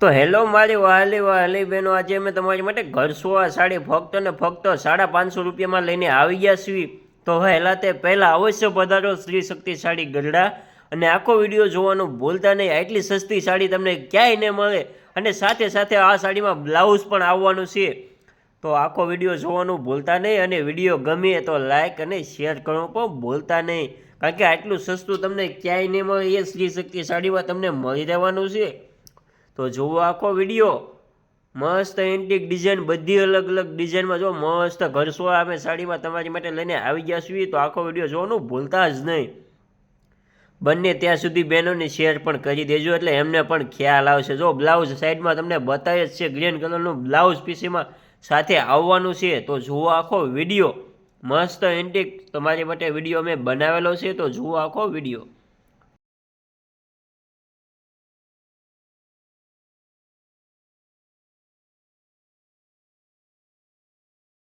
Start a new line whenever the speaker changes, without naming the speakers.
તો હેલો મારી વહાલી વહાલી બહેનો, આજે અમે તમારી માટે ઘરસો આ સાડી ફક્ત ને ફક્ત સાડા પાંચસો રૂપિયામાં લઈને આવી ગયા છીએ. તો હેલા તે પહેલાં અવશ્ય પધારો શ્રી શક્તિ સાડી ગરડા. અને આખો વીડિયો જોવાનું ભૂલતા નહીં, આટલી સસ્તી સાડી તમને ક્યાંય ન મળે. અને સાથે સાથે આ સાડીમાં બ્લાઉઝ પણ આવવાનું છે. તો આખો વીડિયો જોવાનું ભૂલતા નહીં અને વીડિયો ગમે તો લાઈક અને શેર કરવો પણ ભૂલતા નહીં. કારણ કે આટલું સસ્તું તમને ક્યાંય નહીં મળે, એ શ્રી શક્તિ સાડીમાં તમને મળી રહેવાનું છે. તો જુઓ આખો વીડિયો. મસ્ત એન્ટિક ડિઝાઇન બધી અલગ અલગ ડિઝાઇનમાં જો મસ્ત ઘરસો અમે સાડીમાં તમારી માટે લઈને આવી ગયા છીએ તો આખો વીડિયો જોવાનું ભૂલતા જ નહીં. બંને ત્યાં સુધી બહેનોને શેર પણ કરી દેજો એટલે એમને પણ ખ્યાલ આવશે. જો બ્લાઉઝ સાઈડમાં તમને બતાવે જ છે ગ્રીન કલરનું બ્લાઉઝ પીસીમાં સાથે આવવાનું છે તો જુઓ આખો વીડિયો. મસ્ત એન્ટિક તમારી માટે વીડિયો મેં બનાવેલો છે તો જુઓ આખો વીડિયો.